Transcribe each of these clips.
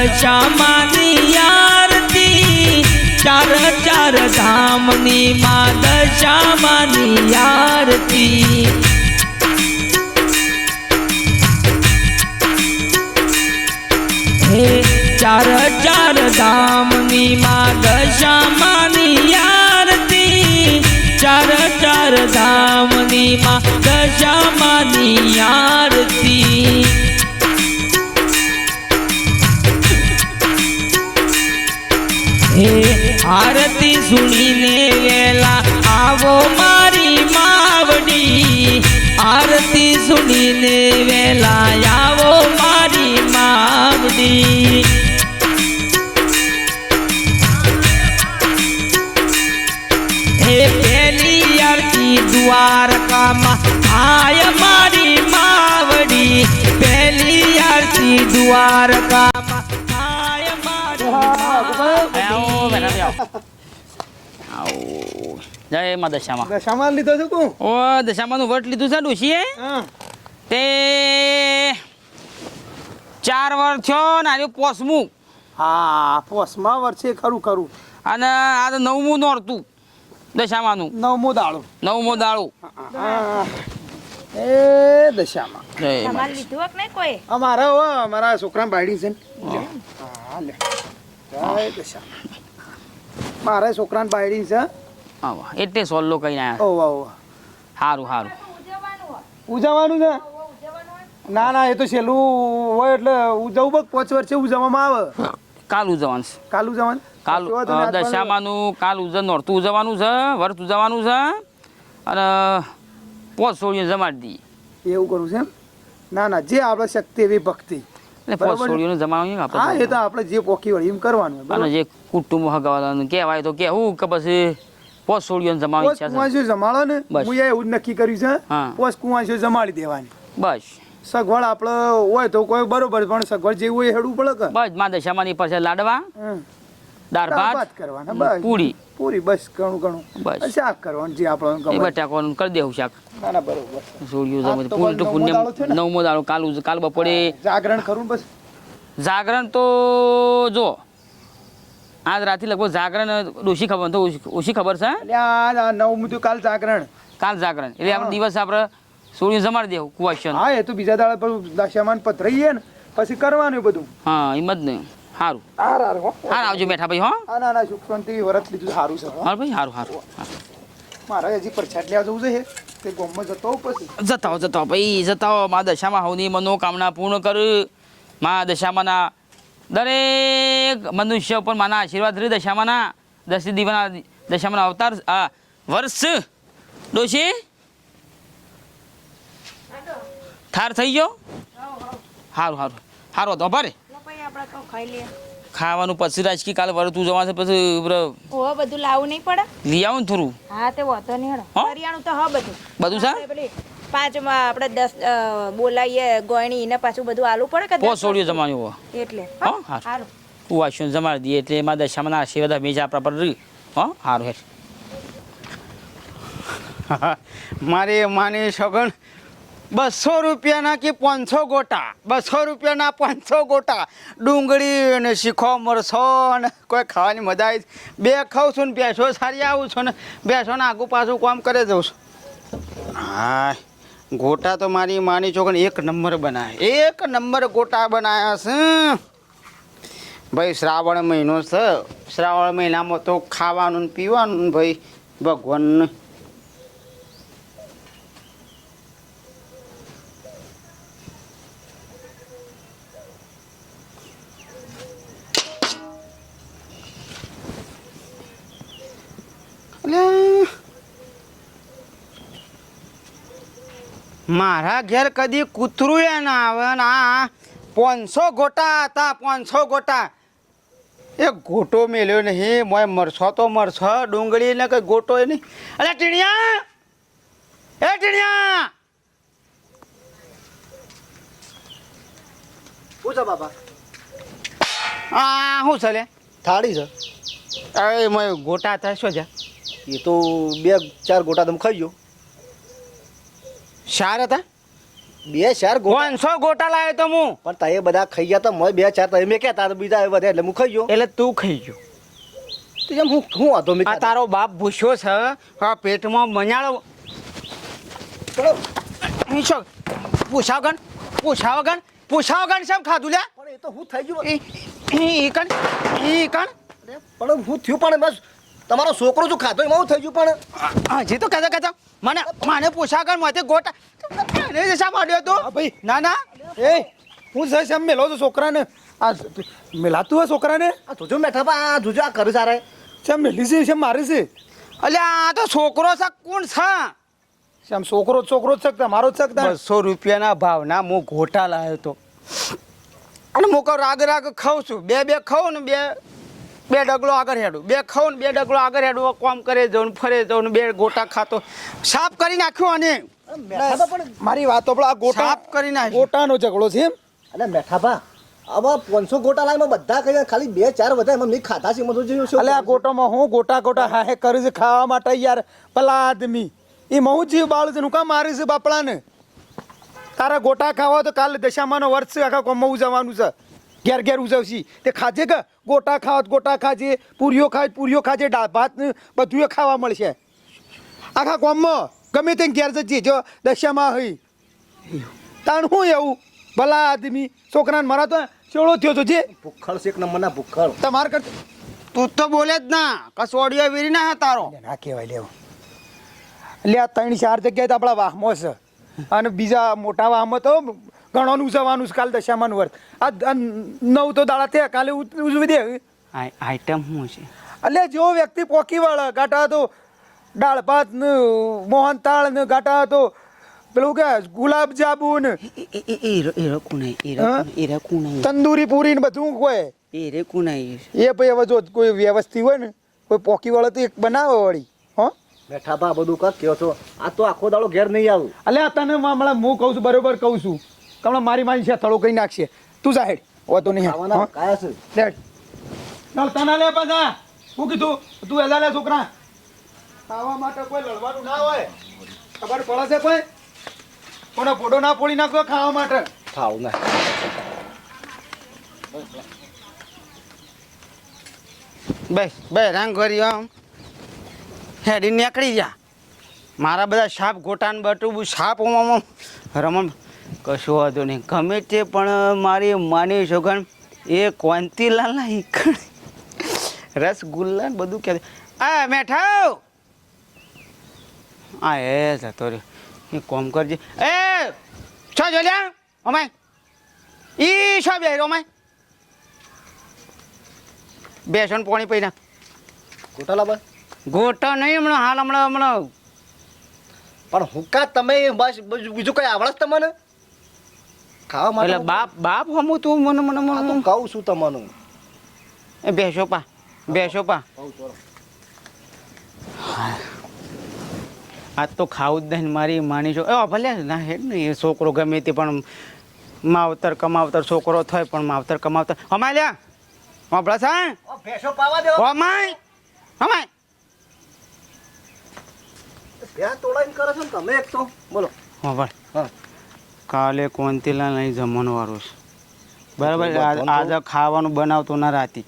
દશામાની આરતી, ચાર ચાર ધામની મા દશામાની આરતી. હે, ચાર ચાર ધામની મા દશામાની આરતી, ચાર ચાર ધામની મા દશામાની આરતી. હે આરતી સુણીને વેલા આવો મારી માવડી. આરતી સુણીને વેલા આવો મારી માવડી. હે પેલી આરતી દ્વારકામાં આય મારી માવડી. પેલી આરતી દ્વારકામાં માવડી. આવો આવો. આવો જય માં દશામાં. સામાન લીધો છે કું ઓ દશામાનું વટ લીધું છે ડોશીએ તે ચાર વર્ષ થયો ને આજે પોસમું. હા પોસમાં વર્ષે ખરું ખરું. અને આ તો નવમું નોરતું દશામાનું. નવમો દાડો. નવમો દાળું એ દશામાં. તમારે લીધું નહીં કોઈ? અમારા અમારા છોકરા બાયડી છે ને. હા લે. જય દશામાં. મારા છોકરાને બાયડી છે. આવો એટલે સોલ્લો કહીને આવ્યા ઓ વાહ વાહ. સારું સારું ઉજવવાનું છે? ના ના એ તો છેલ્લું હોય એટલે ઉજવવું બસ પાંચ વર્ષે ઉજવવામાં આવે. કાલ ઉજવવાનું છે. કાલ ઉજવવાનું? કાલ દશામાનું કાલ ઉજવ નોરતું ઉજવવાનું છે વર્ત ઉજવવાનું છે અને પોત સોળીએ જમાડી દઈએ એવું કરવું છે ના ના જે આપણે શક્તિ એવી ભક્તિ. એટલે પોત બરાબર ને? સોળીઓને જમાડવાનું છે હા એ તો આપણે આપણે જે પોકી વળી એમ કરવાનું અને જે કુટુંબ હગાવાનું કહેવાય તો કેવું કે પછી પોત સોળીઓને જમાડવાની છે જમાડો ને. હું એવું નક્કી કર્યું છે. પોસ કુંવાસીઓ જમાડી દેવાની બસ સગવડ આપણે હોય તો કોઈ બરોબર પણ સગવડ જેવું હોય હેડવું પડે કે બસમાં દશામાની પાસે લાડવા. દાળ ભાત કરવાના બસ. પૂરી. પૂરી બસ ઘણું ઘણું. બસ. શાક કરવાનું જે આપણને એ બટાકોનું કરી દેવું શાક. ના ના બરોબર. સોળીઓ જમે પૂરી તો પુણ્ય? નવમો દાડો કાલ કાલ બપોરે. જાગરણ ખરું બસ. જાગરણ તો જો આજ રાતથી લગભગ જાગરણ ઓછી ખબર તો ઓછી- ખબર છે નવમું તો કાલ જાગરણ. કાલ જાગરણ. એટલે આપણે દિવસ આપણે સોળિયું જમાડી દેવું કુવાશન હા એ તો બીજા દાળ પર દશામાન પથરાઈએ ને પછી કરવાનું બધું. હા એમ જ ને. સારું હાર હાર હાર આવજો બેઠા ભાઈ હો. ના ના સુખ શાંતિ વરત લીધું સારું છે હા. ભાઈ સારું સારું મારે હજી પરછાટ લેવા જવું છે તે ગોમમાં જતો પછી. જતાઓ જતાઓ ભાઈ જતાઓ. મા દશામાં હવની મનોકામના પૂર્ણ કર. મા દશામાના દરેક મનુષ્ય ઉપર માના આશીર્વાદ રહી દશામાના. દસી દીવાના દશામાંના અવતાર આ વર્ષ. ડોશી? થાર થઈ ગયો? સારું સારું સારું તો ભારે. આપણે તો ખાઈ લઈએ. ખાવાનું પછી રાજકી કાલે વરતું જવા છે પછી ઓહો બધું લાવવું નહીં પડે. લઈ આવું થોડું. હા તે વાંધો નહીં હેડો. હા? કરિયાણું તો હા બધું. બધું છે? પાંચમાં આપણે દસ બોલાવીએ ગોયણી ને પાછું બધું આલું પડે કે પોસ સોળીઓ હોય. એટલે. હા, સારું તું સારું કુવાશન જમાડી દઈએ એટલે એમાં દશામાના આશીર્વાદ હંમેશા આપણા પર રહી. હા સારું હેઠ મારી માની સગન બસો રૂપિયાના કે પાંચસો ગોટા? બસો રૂપિયાના પાંચસો ગોટા? ડુંગળી અને શીખો મરસો ને કોઈ ખાવાની મજા આવી બે ખાઉં છું ને બેસો સારી આવું છું ને બેસો ને આગું પાછું કામ કરે જઉં છું. હા ગોટા તો મારી માની છોકન એક નંબર બનાવે એક નંબર ગોટા બનાવ્યા છે. ભાઈ, શ્રાવણ મહિનો છે. શ્રાવણ મહિનામાં તો ખાવાનું ને પીવાનું ભાઈ, ભગવાનને મારા ઘેર કદી કૂતરું એ ના આવે ને આ પાંચસો ગોટા હતા પાંચસો ગોટા. એ ગોટો મેલ્યો નહીં મોય મરસો તો મરશો ડુંગળી ને કઈ ગોટો એ નહીં. અલ્યા ટીણિયા! એ ટીણિયા! શું છે બાબા આ શું છે લે? થાળી છે. અરે મોય ગોટા હતા શું છે? એ તો બે ચાર ગોટા તમે ખાઈ ગયો. શાર હતા? બે ચાર પાંચસો ગોટા લાવ્યો તો હું. પણ તમે બધા ખાઈ ગયા તો મેં બે ચાર તમે મેં કહેતા બીજા બધા એટલે હું ખાઈ ગયો. એટલે તું ખાઈ ગયો. જેમ હું હું હતો મેં તારો બાપ ભૂસ્યો છે આ પેટમાં મજાળો ચલો. છો. પૂછાવ ગણ પૂછાવ ગણ પૂછાવ ગણ શેમ ખાધું લે પણ એ તો હું થઈ ગયું. એ કણ ઈ કણ? પણ હું થયું પણ બસ તમારો છોકરો શું ખાધો? એમાં થઈ ગયું પણ. હજી તો કહેતા કહેતા. મને મને પોશાક માથે ગોટા. એને જશા માંડ્યો તો ભાઈ. ના ના. એ હું જઈશ એમ મેલો છો છોકરાને. આ મેલાતું હોય છોકરાને? આ જોજો મેઠા બા આ જોજો આ કરું સારે. છે મેલી છે છે મારે છે? અલ્યા આ તો છોકરો છે કોણ છે? આમ છોકરો છોકરો જ શકતા મારો જ શકતા બસો રૂપિયાના ભાવના હું ગોટા લાવ્યો તો. અને કહું રાગ રાગ ખાઉં છું. બે બે ખાઉં ને બે. બે ડગલો આગળ હેડું. બે ખાઉં બે ડગલો આગળ હેડું. કોમ કરે જાઉં ફરે જવું બે ગોટા ખાતો. સાફ કરી નાખ્યો અને મારી વાતો પણ મારી વાત તો આ ગોટા સાફ કરી નાખ્યો. ગોટાનો ઝઘડો છે એમ? અને મેઠાભા બા આવા પાંચસો ગોટા લાવીમાં બધા કહીએ ખાલી બે ચાર બધા એમાં મેં ખાધા છે મધુ જોયું શું અલે આ ગોટામાં હું ગોટા ગોટા હા હે કરે છે ખાવા માટે યાર. પેલા આદમી. એ મહુ જીવ બાળું છે હું કામ મારે છે બાપડાને? તારા ગોટા ખાવા તો કાલે દશામાનો વર્ષ છે આખા કોમમાં જવાનું છે. ઘેર ઘેર ઉજવશી. તે ખાજે કે ગોટા ખાવા તો ગોટા ખાજે પૂરીઓ ખાય પૂરીઓ ખાજે દાળ ભાત ને બધું ખાવા મળશે. આખા કોમમાં ગમે તે ઘેર જજે જો દશામાં હોય. તાણ હું એવું? ભલા આદમી. છોકરાને મારા તો ચોળો થયો તો જે. ભૂખળ છે એક નંબરના ભૂખળ. તમાર કર તું તો બોલે જ ના. કસોડિયો વીરી ના હે તારો. ના કહેવાય લેવો લે ત્રણ ચાર જગ્યાએ તો આપણા વાહમો છે. અને બીજા મોટા વાહમાં તો ઘણોનું ઉજવવાનું છે કાલ દશામાનું વર્ત. આ આ નવ તો દાડા થયા કાલે ઉજવી દે. આઈટમ શું છે? એટલે જો વ્યક્તિ પોકી વાળા ગાટા તો દાળ ભાત ને મોહન તાળ ને ગાટા તો પેલું કે ગુલાબ જાંબુ ને? તંદૂરી પૂરી ને બધું કોઈ એ ભાઈ હવે જો કોઈ વ્યવસ્થિત હોય ને કોઈ પોકી વાળો તો એક બનાવે વળી હો? બેઠા બા બધું કાંક કહો છો? આ તો આખો દાડો ઘેર નહીં આવું. અલ્યા તને હમણાં હું કહું છું બરોબર કહું છું. હમણાં મારી મારી છે થળો કઈ નાખશે. તું સાહેડ વાતો નહીં ખાવાના હા? કાયા છે. લેટ. ચાલ તને લે પાછા. હું કીધું તું એલા લે છોકરા. ખાવા માટે કોઈ લડવાનું ના હોય. ખબર પડે છે કોઈ? કોને ફોટો ના પોડી નાખો ખાવા માટે? ખાવ ના. બસ બસ રંગ કરી આમ. હેડી નીકળી જા. મારા બધા સાપ ગોટાન બટું સાપ ઓમ. રમણ કશું વાંધો નહીં. ગમે તે પણ મારી માની છોકન એ કોંતીલાલ ના ઈકણ. રસગુલ્લા બધું કહે આ મેઠાવ આ એ જતો રહ્યો. એ કોમ કરજે. એ છો જોલ્યા અમાય ઈ છો બે અમાય બેસણ પોણી પૈના ગોટા લાવવા ગોટા નહીં હમણાં હાલ હમણાં હમણાં. પણ હુકા તમે બસ બીજું બીજું કઈ આવડે તમને? ખાવા માટે એટલે બાપ બાપ હમું તું મને મને મને તો કહું છું તમને. એ બેસો પા બેસો પા. આ તો ખાવું જ નહીં મારી માની છો એ ભલે ના હેડ ને એ છોકરો ગમે તે પણ માવતર કમાવતર છોકરો થાય પણ માવતર કમાવતર. અમાય લ્યા હોભળા સા ભેસો પાવા દેવો અમાય અમાય ભેંસ તોડાઈને કરે છે ને તમે એક તો. બોલો. હોભળ હા. કાલે કોંતીલા નહીં જમવાનું વાળું છે. બરાબર આજ- ખાવાનું બનાવતો ના રાતી.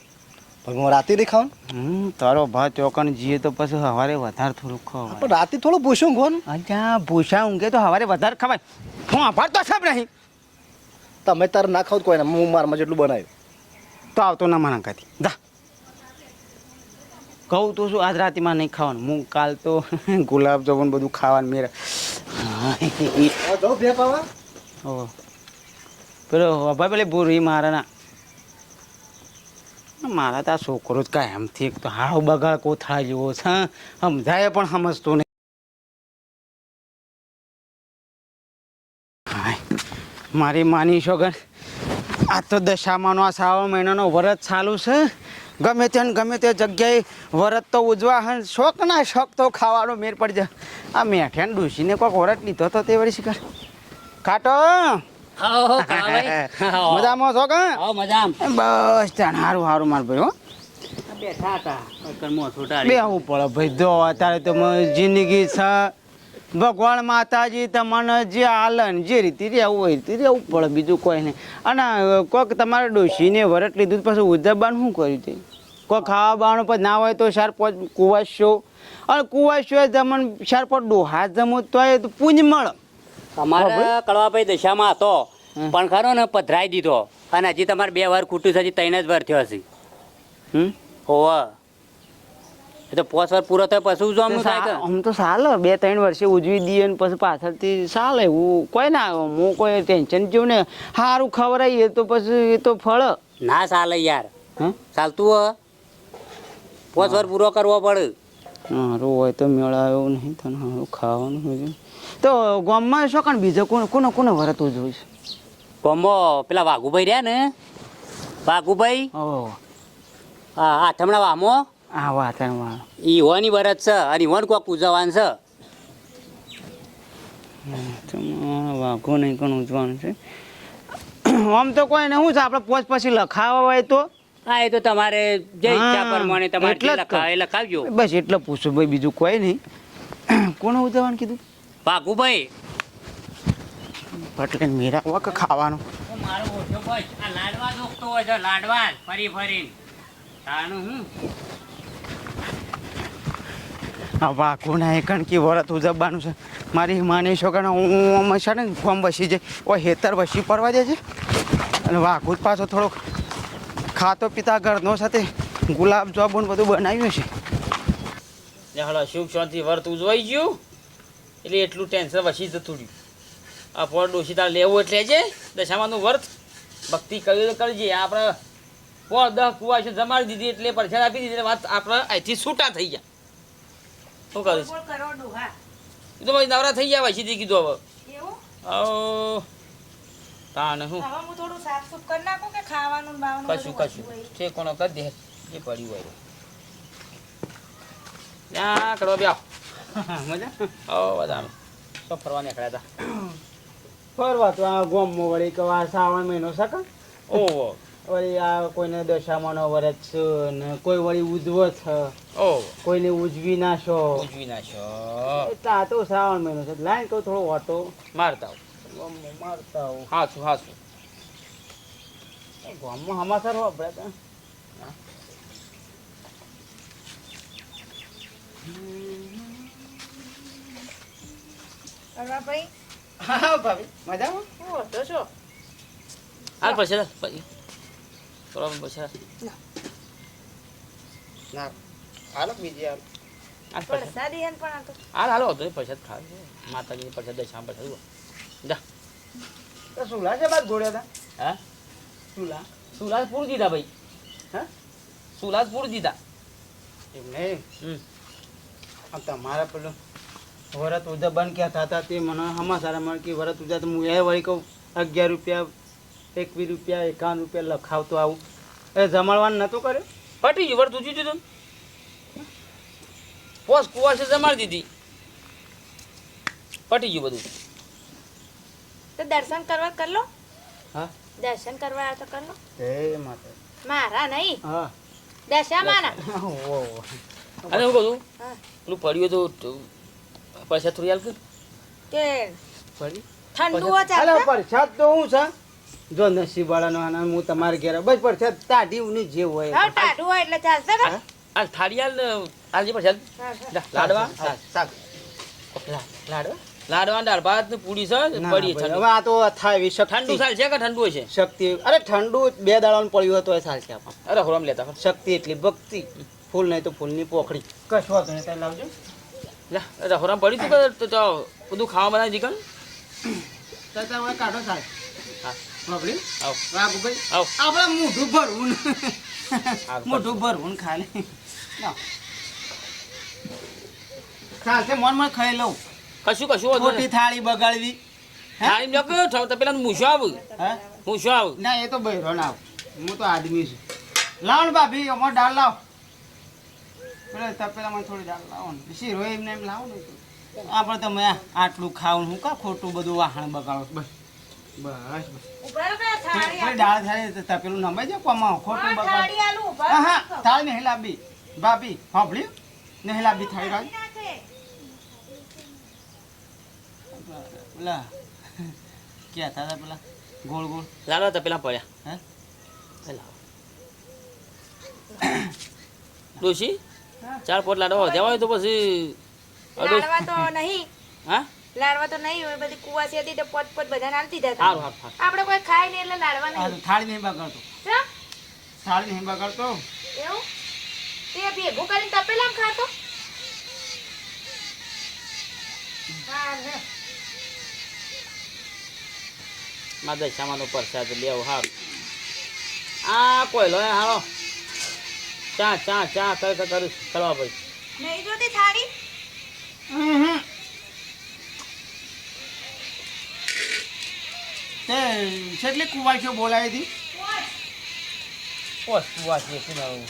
પણ રાતે નહીં ખાવાનું? તારો ભાત ચોકન જીએ તો પછી સવારે વધારે થોડું ખાવ પણ રાતે થોડું ભૂસું કોણ અચ્છા ભૂસા ઊંઘે તો સવારે વધારે ખવાય. હું આભાર તો સબ નહીં. તમે તાર ના ખાવ તો કોઈ ના હું મારમાં જેટલું બનાવ્યું. તો આવતો ના મારા કાથી જા. કહું તો શું આજ રાતીમાં નહીં ખાવાનું. હું કાલ તો ગુલાબ જામુન બધું ખાવાનું મેરા બે પાવા. ઓહો. પેલો ભાઈ પેલી બુરી મારા ના મારા તો આ છોકરો જ કાંઈ એમથી એક તો હાવ બગાડ કોથળા જેવો છે સમજાય પણ સમજતો નહીં. મારી માની છોકર, આ તો દશામાનો, આ શ્રાવણ મહિનાનો વરત ચાલુ છે. ગમે તે ગમે તે જગ્યાએ વરત તો ઉજવા હન શોખ ના શોખ તો ખાવાનો મેર પડી જાય. આ મેઠે ડૂસીને કોઈક વરત લીધો તો તે વળી શીખર આવો. મજામાં છો કા? બસ ત્યાં સારું સારું માર ભાઈ હો. બેઠા હતા. પડે ભાઈ જો અત્યારે તો જિંદગી છે. ભગવાન માતાજી તમને જે આલન જે રીતે રહેવું હોય એ રીતે રહેવું પડે બીજું કોઈ નહીં. અને કોઈક તમારે ડોશીને વરટ લીધું પછી ઉજવવાનું શું કર્યું તે? કોઈ ખાવા બાવાનું પણ ના હોય તો ચાર પાંચ કુવાશો. અને કુવાશો જમણ ચાર પાંચ ડોહા જમો તો એ તો પુંજ મળે. અમારે કળવાભાઈ દશામાં હતો પણ ખરો ને પધરાઈ દીધો. અને હજી તમારે બે વાર ખૂટ્યું છે હજી ત્રણ જ વાર થયો હશે. હમ? હોવ. એ તો પોસ વાર પૂરો થાય પછી ઉજવવાનું થાય કે? આમ તો ચાલે બે ત્રણ વર્ષે ઉજવી દઈએ ને પછી પાછળથી ચાલે એવું કોઈ ના હું કોઈ ટેન્શન જેવું ને સારું એ તો પછી એ તો ફળ. ના ચાલે યાર. હે? ચાલતું હો પોસ વાર પૂરો કરવો પડે. સારું હોય તો મેળાયો નહીં તને સારું ખાવાનું હોય. તો ગામમાં શું કારણ બીજો કોણ કોને કોને વરત ઉજવું છે? કોમો પેલા વાઘુભાઈ રહ્યા ને? વાઘુભાઈ? હા આઠમણા વામો હા વાતાવરણ ઈ હોની વરત છે અને હોન કોક ઉજવવાનું છે. વાઘો નહીં કોણ ઉજવાનું છે? આમ તો કોઈ ને શું છે આપણે પોચ પછી લખાવા હોય તો? હા એ તો તમારે જે ઈચ્છા પ્રમાણે તમારે લખાવે લખાવજો. બસ એટલે પૂછું ભાઈ બીજું કોઈ નહીં. કોને ઉજવવાનું કીધું? વાઘુભાઈ પટલે મીરા વખ ખાવાનું? મારો ઓછો બસ આ લાડવા દોખતો હોય છે લાડવા ફરી ફરીને. તાનું હું? આ વાઘોના એકણ કે વરત ઉજવવાનું છે? મારી માની છોકરાને હું છે ને ફોર્મ બસી જાય. ઓ હેતર બસી પડવા દે છે. અને વાઘુ પાછો થોડોક ખાતો પીતા ઘરનો સાથે ગુલાબ જાંબુ બધું બનાવ્યું છે. હળો સુખ શાંતિ વર્ત ઉજવાઈ ગયું? એટલે એટલું ટેન્શન વસી જતું રહ્યું. આ ફળ ડોશી તારે લેવું એટલે છે દશામાનું વર્ત. ભક્તિ કરવી તો કરજે. આપણે ફળ દસ કુવા છે જમાડી દીધી એટલે પરસાદ આપી દીધી વાત આપણે અહીંથી છૂટા થઈ ગયા. શું કરો એ તો નવરા થઈ ગયા વસીથી કીધું હવે. ઓ હું? કરી ને કશું કશું. છે કોનો કરી દે. જે પડ્યું હોય. ત્યાં કરવા બે મજા? તો ફરવા નીકળ્યા હતા ફરવા તો આ ગોમમાં વળી કે આ શ્રાવણ મહિનો શકે ઓહો. વળી આ કોઈને દશામાનો વરત છે ને કોઈ વળી ઉજવો છે. ઓહો. કોઈને ઉજવી ના છો ઉજવી ના એટલે આ તો શ્રાવણ મહિનો છે. લાઈન કહું થોડો ઓટો. મારતા આવો. ગામમાં મારતા આવું. હાચું હાચું. ગામમાં સમાચાર વાપરે તો. હા ભાભી. મજામાં? હું હતો છો હાલ પછી પછી. થોડા પછી. ના. હાલો બીજી હાલ. હાલ હાલો હતો પ્રસાદ ખાવ માતાજીની પ્રસાદ દે શામ જા. સુલા છે બાદ ગોળ્યા હતા હા? સુલા સુલાસ પૂરી દીધા ભાઈ? હા? સુલાસ પૂરી દીધા? એમ નહીં. હમ. તમારા પેલું વરત ઉજા બંધ ક્યાં હતા તે મને સમાચાર મળે કે વરત ઉજવતા હું એ વળી કહું અગિયાર રૂપિયા એકવીસ રૂપિયા એકાવન રૂપિયા લખાવતો આવું. એ જમાડવાનું નહોતો કર્યું? પટી ગયું વરત ઉજી તું પોસ કુવા છે જમાડી દીધી. પટી ગયું બધું. તો દર્શન કરવા કર લો. હા? દર્શન કરવા આવ્યા તો કર લો. જય માતા મારા નહીં. હા. દશામાના. ઓહો. અને હું કહું હા. પેલું પડ્યું તો તો પૈસા થોડી હાલ કર કે પડી ઠંડુ ચાલશે પ્રસાદ તો હું છે? જો નસીબ વાળાનો આના હું તમારે ઘેર બસ પ્રસાદ તાઢી ઉની જે હોય હા ટાઢું હોય એટલે ચાલશે ને? હાલજી પ્રસાદ હા, હા. લાડવા? શાક. લાડવા? લાડવા દાળ ભાત ને પૂરી છે પડી છે. ઠંડુ હવે આ તો થાય શક્તિ. ઠંડુ સાલ છે કે ઠંડુ છે? શક્તિ. અરે ઠંડુ બે દાડાનું પડ્યું હતું એ આપણને અરે હોરમ લેતા. શક્તિ એટલી. ભક્તિ. ફૂલ નહીં તો ફૂલની પોખડી કશું હતું નહીં લાવજો. જા અરે હોરમ પડ્યું તું કે તો બધું ખાવા બનાવી તમે કાઢો થાય આપણે મોઢું ભરવું ને. મોઢું ભરવું ને ખાલી. ચાલશે મન ખાઈ લઉં. કશું કશું હોતું થાળી બગાડવી? થાળી મેં કહ્યું ઠ- તો પેલા મૂછો આવ. હે? મૂછો આવ. ના એ તો બહેરો ના આવ. હું તો આદમી છું. લાવ ને ભાભી અમારે દાળ લાવ. પેલા મને થોડી દાળ લાવો ને. એમને એમ લાવો ને આપણે તમે આટલું ખાવું હું કા ખોટું બધું વાહણ બગાડો? બસ. બસ બસ. દાળ થાળી તપેલું નમાઈ જાય કોમાં? ખોટું બગાડ. થાળી આલું હા હા થાળી નહીં લાવી ભાભી સાંભળ્યું નહીં લાવી થાળી રાખ પેલા ક્યાં હતા પેલા? ગોળ ગોળ. લાડવા તો પેલા પડ્યા. હે? પેલા ડોશી ચાર પોટલા ડો જવાય તો પછી લાડવા તો નહીં. હા? લાડવા તો નહીં હોય બધી કુવાસી હતી તો પોત પોત બધા નાલતી જતા સારું સારું સારું આપણે કોઈ ખાય નહીં એટલે લાડવા નહીં. થાળી નહીં બગાડતો? થાળી નહીં બગાડતો એવું? તે ભેગું કરીને તપેલામાં ખાતો? હા ને. મારા દશામાનો પરસાદ લેવો હારું. આ કોઈ લો હાલો ચા ચા ચા કર કર કર કરવા ભાઈ નહીં જોતી થાળી? તે કેટલી કુવાશીઓ બોલાવી હતી. ઓસ વાંચીએ શું નવું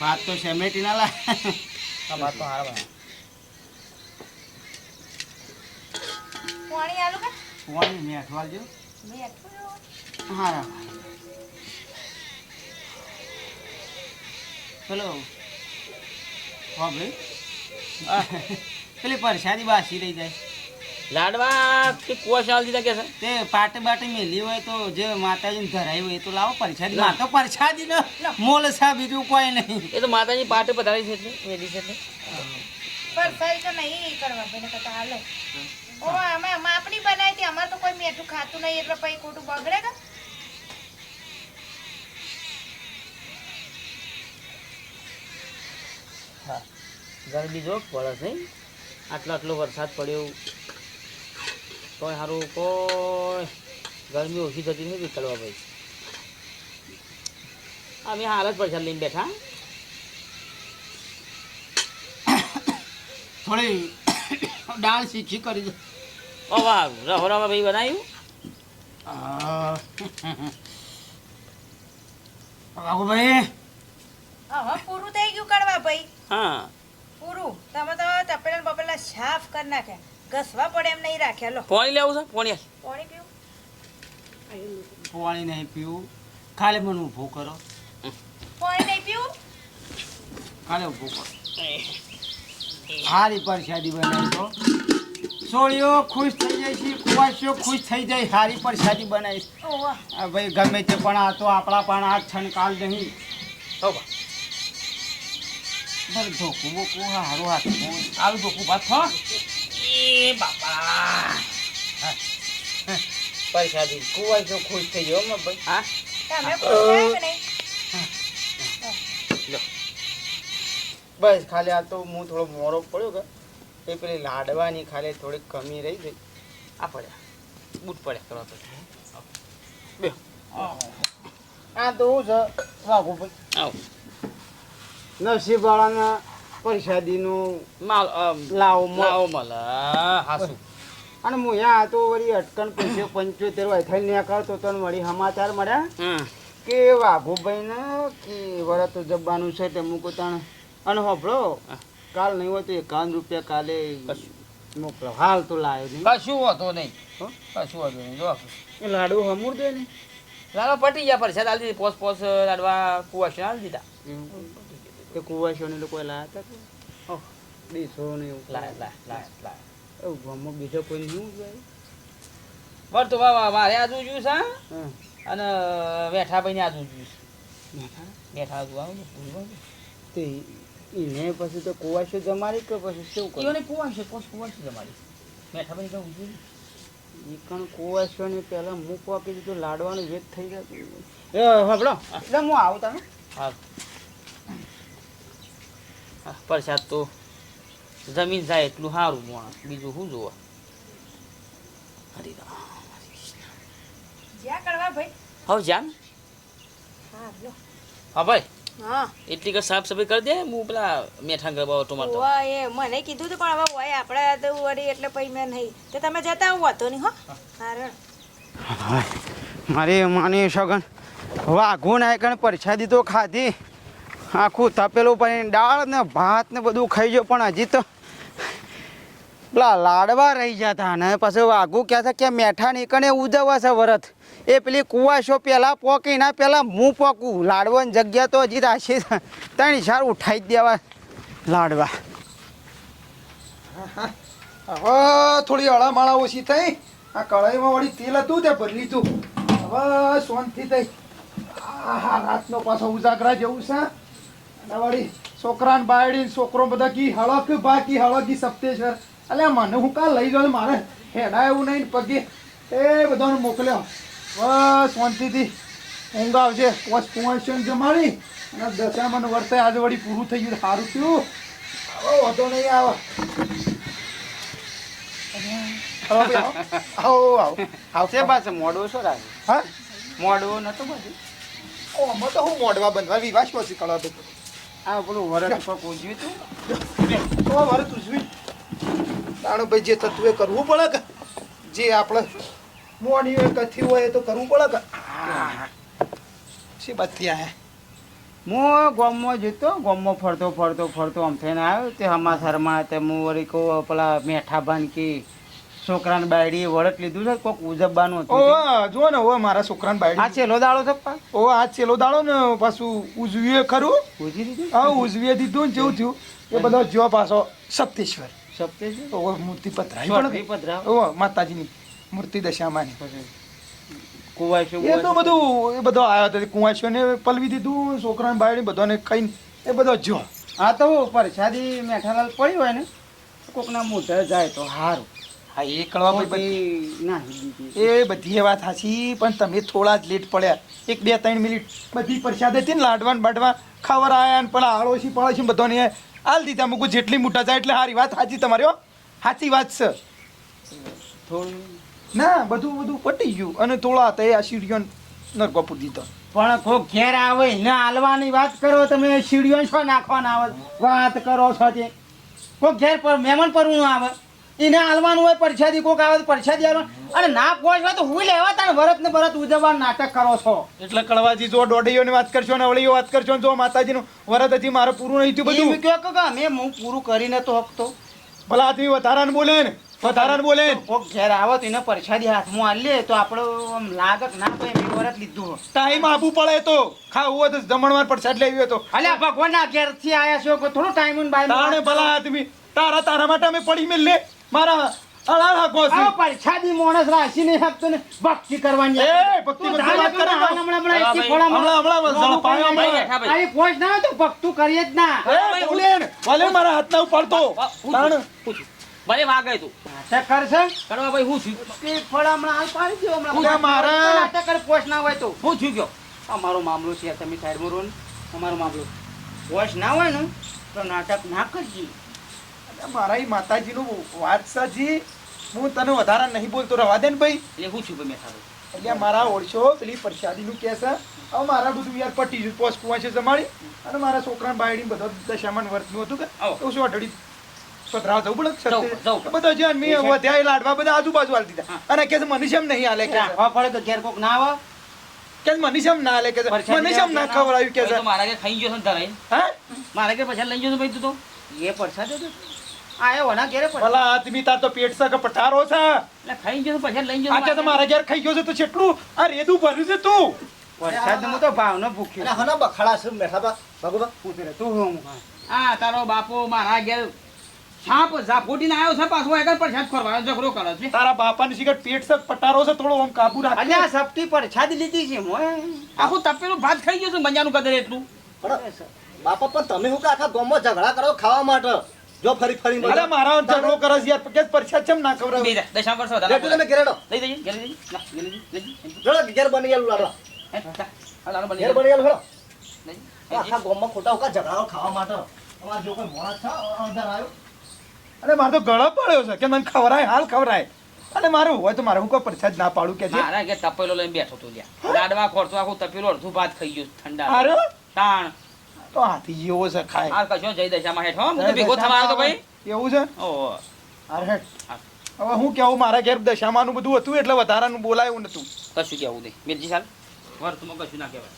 ભાત તો સેમેટી ના લા આ વાત તો હારા પાણી આલો કે? કુવાની મેં અઠવાડજો બેઠું હારા. પેલો હા ભાઈ. પેલી પરસાદી બાસી રહી જાય. લાડવા કે કોશાલ દીધા કે છે? તે પાટે બાટે મેલી હોય તો જે માતાજીને ધરાઈ હોય તો લાવો પરસાદી. માં તો પરસાદી નો મોલ સા બીજું કોઈ નહીં. એ તો માતાજી પાટે પધારી છે મેલી છે પરસાઈ પર તો નહીં કરવા ભાઈ કહેતા હાલો. ઓ અમે આપણી બનાવી હતી અમારે તો કોઈ મેઠું ખાતું નહીં એટલે પછી ખોટું બગડે કે? ગરમી જો પડે છે આટલો આટલો વરસાદ પડ્યો. કોઈ સારું કોઈ ગરમી ઓછી થતી નથી નીકળવા ભાઈ. અમે હાલ જ પૈસા લઈને બેઠા. થોડી દાળ શીખી કરી ઓ વાહ રવા ભાઈ બનાવ્યું બાબુભાઈ હવે પૂરું થઈ ગયું કડવા ભાઈ. હા. પૂરું. તમે તો તપેલા ને બપેલા સાફ કરી નાખ્યા. ઘસવા પડે એમ નહીં રાખ્યા. લો. પાણી લેવું છે? પાણી. પાણી પીવું? પાણી નહીં પીવું. ખાલી મને ઊભું કરો. પાણી નહીં પીવું? ખાલી ઊભું કરો. હારી પરસાદી બનાવી તો સોળીઓ ખુશ થઈ જાય છે કુવાસીઓ ખુશ થઈ જાય સારી પરસાદી બનાવી ઓહો આ ભાઈ ગમે તે પણ આ તો આપણા પણ આ છનકાલ નહીં. બા બર ધોકું બોકું હારું હાથ આવું તો ખૂબ હાથ હો. એ બાપા. પરસાદી કુવાસીઓ ખુશ થઈ ગયો ભાઈ. હા? તમે કે બસ ખાલી આ તો હું થોડો મોરો પડ્યો કે એ પેલી લાડવાની ખાલી થોડીક કમી રહી ગઈ. આ પડ્યા. બૂટ પડ્યા કરવા પછી આ તો હું છે વાઘુ ભાઈ. આવો. નસીબવાળાના પરસાદીનું માલ લાવો લાવો મળે હાસુ. અને હું ત્યાં હતો વળી અટકણ પૈસે પંચોતેર વાયથાઈ ને કરતો તો વળી સમાચાર મળ્યા કે કે વાઘુભાઈને કે વરત જબ્બાનું છે તે મૂકો તાણ. અને હોભળો કાલ નહીં હોય તો એકાવન રૂપિયા કાલે મોકલો. હાલ તો લાવ્યો નહીં. કશું હોતો નહીં? કશું હોતો નહીં. જો. એ લાડુ હમુર દે ને લાડવા પટી ગયા પરસાદ આલી દીધી પોસ પોસ લાડવા કુવાશ આલી દીધા. તે કુવાસીઓને લોકો લાયા હતા? કે બીસો ને એવું લાય લાય લાય લાય. એવું ગામમાં બીજો કોઈ નહીં જાય બર તો બાબા મારે આજુ જ્યુસ હા? અને વેઠા ભાઈ આજુ આજુ જ્યુસ બેઠા આજુ આવું તે એને પછી તો કુવાશો જમાડી કે પછી શું કરે? એને કુવાશ છે પોસ કુવાશ બેઠા તમારી વેઠા ભાઈ કહું છું ઈ કણ કુવાશો ને પહેલા હું પાકી દીધું લાડવાનું વેગ થઈ જતું. એ હબળો એટલે હું આવું તમે હા હા, પ્રસાદ તો જમીન જાય એટલું સારું માણસ બીજું શું જોવા? હવ જાન હા ભાઈ? હા. એટલી કે સાફ સફાઈ કરી દે હું પેલા મેઠા ગરબા ઓટો મારતો વાહ એ મને કીધું તો પણ હવે હોય આપણે તો વળી એટલે પછી મેં નહીં. તો તમે જતા હું હતો નહીં હો. મારે મારી માની સગન વાઘું નાયકણ કણ પરસાદી તો ખાધી. આખું તપેલું પણ દાળ ને ભાત ને બધું ખાઈ ગયો પણ હજી તો પેલા લાડવા રહી જતા ને પછી વાઘું કહે છે કે મેઠા નીકળે ઉજવવા છે વરત. એ પેલી કુવાશો પહેલાં પોકી ના પહેલાં હું પોકું. લાડવાની જગ્યા તો હજી રાખી ત્રણ ચાર ઉઠાઈ જ દેવા લાડવા. હવે થોડી અળામાળા ઓછી થઈ. આ કળાઈમાં વળી તેલ હતું તે ભરી લીધું. હવે શાંતિ થઈ. આ રાતનો પાછો ઉજાગરા જેવું છે. વળી છોકરાને બાયડી છોકરો બધા કી હળક બાકી હળકી સપ્તેશ્વર અલ્યા મને હું કા લઈ ગયો મારે હેડા એવું નહીં પગે. એ બધાને મોકલ્યો. બસ શાંતિથી ઊંઘ આવશે પોચ પોઈન્ટ જમાડી. અને દશામાં વર્તે આજે વળી પૂરું થઈ ગયું. સારું થયું. હવે વધો નહીં આવે. આવો આવો આવો. આવો છે પાછો મોડો છો રાજ. હા? મોડો નતો બધું. ઓ અમે તો હું મોડવા બંધવા વિવાહ પછી કળા તો? આ પેલું વરત પર પૂછ્યું તું? તો મારે તુજવી તાણું ભાઈ જે થતું એ કરવું પડે કે? જે આપણે મોડી હોય કથી હોય એ તો કરવું પડે કે? શી બાત થયા હે? હું ગોમમાં જતો ગોમમાં ફરતો ફરતો ફરતો આમ થઈને આવ્યો. તે હમાસરમાં તે હું વળી કહું પેલા મેઠા બાન કે છોકરાને બાયડી વળત લીધું છે કોક ઉજબવાનું ઓ હતું જો ને ઓ મારા છોકરાને આ બાયડી છેલ્લો દાડો છે પા ઓ આ છેલ્લો દાડો ને પાછું ઉજવીએ ખરું? ઉજવી દીધું? હા ઉજવીએ દીધું ને જેવું થયું. એ બધો જો પાછો સપ્તેશ્વર. સપ્તેશ્વર? ઓ મૂર્તિ પધરાવી પણ પધરાવ. ઓ માતાજીની મૂર્તિ દશામાની. કુવાશો એ તો બધું એ બધો આવ્યો હતો કુંવાસીઓને પલવી દીધું છોકરાને બાયડી બધાને કઈ એ બધો જો આ તો પરસાદી મેઠાલાલ પડી હોય ને કોકના મોઢે જાય તો સારું હા એ કળવા બધી નાહી એ બધી એ વાત સાચી પણ તમે થોડા જ લેટ પડ્યા. એક બે ત્રણ મિનિટ બધી પ્રસાદ હતી ને લાડવાન બાડવા ખબર આવ્યા ને પેલા આળોશી પાળોશી બધાને હાલ દીધા મૂકું જેટલી મોટા જાય એટલે સારી વાત સાચી તમારી સાચી વાત છે. થોડું ના બધું બધું પટી ગયું. અને થોડા હતા એ આ સીડીઓ નરકો પૂરી દીધો. પણ કોક ઘેર આવે ને હાલવાની વાત કરો તમે સીડીઓ છો નાખવાના આવે. વાત કરો છો તે. કોક ઘેર પર મહેમાન પરનું આવે? એને આલવાનું હોય પરસાદી કોક આવે તો પરસાદી હાલવાનું. અને ના પહોંચવા તો હું લેવા તાને વરત ને વરત ઉજવવાનું નાટક કરો છો? એટલે કળવાજી જો દોઢીઓની વાત કરશો ને અવળીઓ વાત કરશો ને જો માતાજીનું વરત હજી મારે પૂરું નહીં થયું બધું. કયો કે અમે હું પૂરું કરીને તો હકતો. ભલા આદમી વધારાને બોલે ને વધારાને બોલે ને. કોક ઘેર આવે તો એને પરછાદી હાથમાં આલીએ તો આપણે આમ લાગત ના કોઈ એમ વરત લીધું ટાઈમ આપવું પડે તો. ખાવું હોય તો જમણવાર પરછાદ લેવી હોય તો. અલ્યા ભગવાનના ઘેરથી આયા છો થોડો ટાઈમ તાણે ભલા આદમી તારા તારા માટે અમે પડી મેં લે. મારા અળા હાકો છે. આવો પરસાદી માણસ રાશી નહીં આપતો ને ભક્તિ કરવાની એ, ભક્તિ તું વાત કરે હમણાં, તો. હમણાં, હમણાં હા, એકી ફોડા હમણાં, હમણાં, મોઢું ઝડપાયો કરી હમણાં. બેઠા ભાઈ. આવી પહોંચ ના તો ભક્તું કરીએ જ ના. એ, બોલે ને. ભલે મારા હાથના ઉપાડતો તાણે. ભલે વાગે તું. નાટક કરશે? કરવા ભાઈ હું છું. ફળ હમણાં હાલ પાડી દ્યો હમણાં. મારા- નાટક કરે ના હોય તો. હું છું ગયો. અમારો મામલો છે તમે સાઈડમાં રહો ને. અમારો મામલો. પહોંચ ના હોય ને તો નાટક ના કરજી. મારા માતાજી માતાજીનું વારસાજી હું તને વધારે નહીં બોલતો રવા દે ને ભાઈ. એટલે હું છું મેં મેઠા એટલે મારા ઓળશો પેલી પ્રસાદીનું કે છે હવે મારા બધું યાર પટી ગયું પોસ્ટ કુવાશે જમાડી. અને મારા છોકરાને બાયડી બધો દશામાન વર્તનું હતું કે આવો. શું અઢળી પધરાવ જવું પડે. બધા જે અન્મી વધ્યા લાડવા બધા આજુબાજુ હાલ દીધા. અને કે મનીષ એમ નહીં હાલે કે છે. પડે તો ઘેર કોક ના આવે. કે છે મનીષમ ના હાલે કે છે. મનીષમ ના. ખવડાવ્યું કે મારા કે ખાઈ ગયો છે ને ધરાઈ હા? મારા કે પછી લઈ ગયો ભાઈ તું તો? એ પરસાદ હતો. આયો ના ઘેરે. ભલા આદમી તાર તો પેટ સક પટારો છે. એટલે ખાઈ ગયો પછી લઈ ગયો આ કે તમારા ઘેર ખાઈ ગયો છે તો છેટલું? આ રેદું ભર્યું છે તું. વરસાદ હું તો ભાવનો ભૂખ્યો અને હના બખાડા છે ભગવા તું હું આ તારો બાપો મારા ઘેર સાપ ઝાપોટીને આવ્યો છે પાછો આગળ પ્રસાદ ખોરવાનો ઝઘડો કરે છે. તારા બાપાની સિગરેટ પેટ સક પટારો છે થોડો આમ કાબુ રાખ અલ્યા સપટી પરસાદી લીધી છે મોય આખું તપેલું ભાત ખાઈ ગયો છે મંજાનું કદર એટલું. બાપા પણ તમે શું કે આખા ગામમાં ઝઘડા કરો ખાવા માટે? જો ફરી ફરી અરે મારા ઝઘડો કરે છે યાર કે પરછા ચમ ના ખબર બે દશા વર્ષ લેટુ તમે ઘેરેડો. લઈ જઈએ ઘેર લઈ જઈએ. ના, લઈ ઘેર બની ગયેલું લાડવા. આ લાડુ બની ઘેર ગયો. બની ગયેલું હેડો. આખા ગોમમાં ખોટા ઉકા ઝઘડાઓ ખાવા માટે. અમાર જો કોઈ મોણા છે અંદર આવ્યો. અરે મારો તો ગળો પડ્યો છે કે મને ખવરાય હાલ ખવરાય અને મારું હોય તો મારે હું કોઈ પ્રસાદ ના પાડું કે છે? મારા કે તપેલો લઈને બેઠો તો લ્યા. લાડવા ખોરતો આખું તપેલો અડધું ભાત ખાઈ ગયો ઠંડા. અરે? તાણ. તો હાથી જેવો છે ખાય. આ કશો જઈ દશામાં હેઠ હો ભેગો થવાનો તો ભાઈ. એવું છે? ઓહો અરે હેઠ હવે હું કેવું મારા ઘેર દશામાનું બધું હતું એટલે વધારાનું બોલાયું નતું. કશું કેવું નહીં. મિરજી સાલ વર્તમાં કશું ના કહેવાય.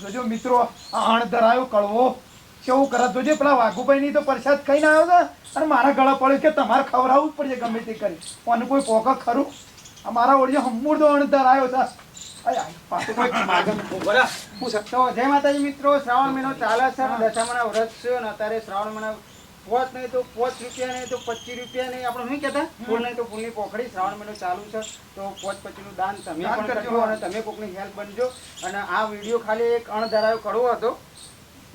જોજો મિત્રો આ અણધર આવ્યો કળવો કેવું કરત જોજે પેલા વાઘુભાઈ ની તો પ્રસાદ ખાઈને આવ્યો છે. અને મારા ગળા પડ્યો કે તમારે ખવડાવવું જ પડશે ગમે તે કરી. કોને કોઈ પોકા ખરું? આ મારા ઓળીએ હમૂરદો અણધર આવ્યો છે. તો જય માતાજી મિત્રો શ્રાવણ મહિનો ચાલે છે દશામાના વ્રત છે અને અત્યારે શ્રાવણ મહિના પોચ નહીં તો પોચ રૂપિયા નહીં તો પચીસ રૂપિયા નહીં. આપણે શું કહેતા? ફૂલ નહીં તો ફૂલની પોખડી શ્રાવણ મહિનો ચાલુ છે તો પોચ પચીસનું દાન તમે પણ કરજો. અને તમે કોકની હેલ્પ બનજો. અને આ વીડિયો ખાલી એક અણધારાયો કરવો હતો.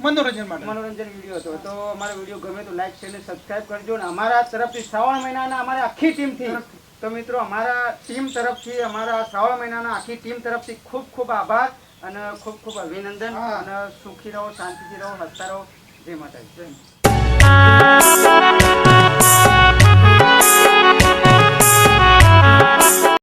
મનોરંજન માટે. મનોરંજન વીડિયો હતો. તો અમારો વીડિયો ગમે તો લાઈક શેર અને સબસ્ક્રાઇબ કરજો. અને અમારા તરફથી શ્રાવણ મહિનાના અમારી આખી ટીમથી તો મિત્રો અમારા ટીમ તરફથી અમારા શ્રાવણ મહિનાના આખી ટીમ તરફથી ખૂબ ખૂબ આભાર અને ખૂબ ખૂબ અભિનંદન અને સુખી રહો શાંતિથી રહો હસતા રહો. જય માતાજી. જય માતાજી.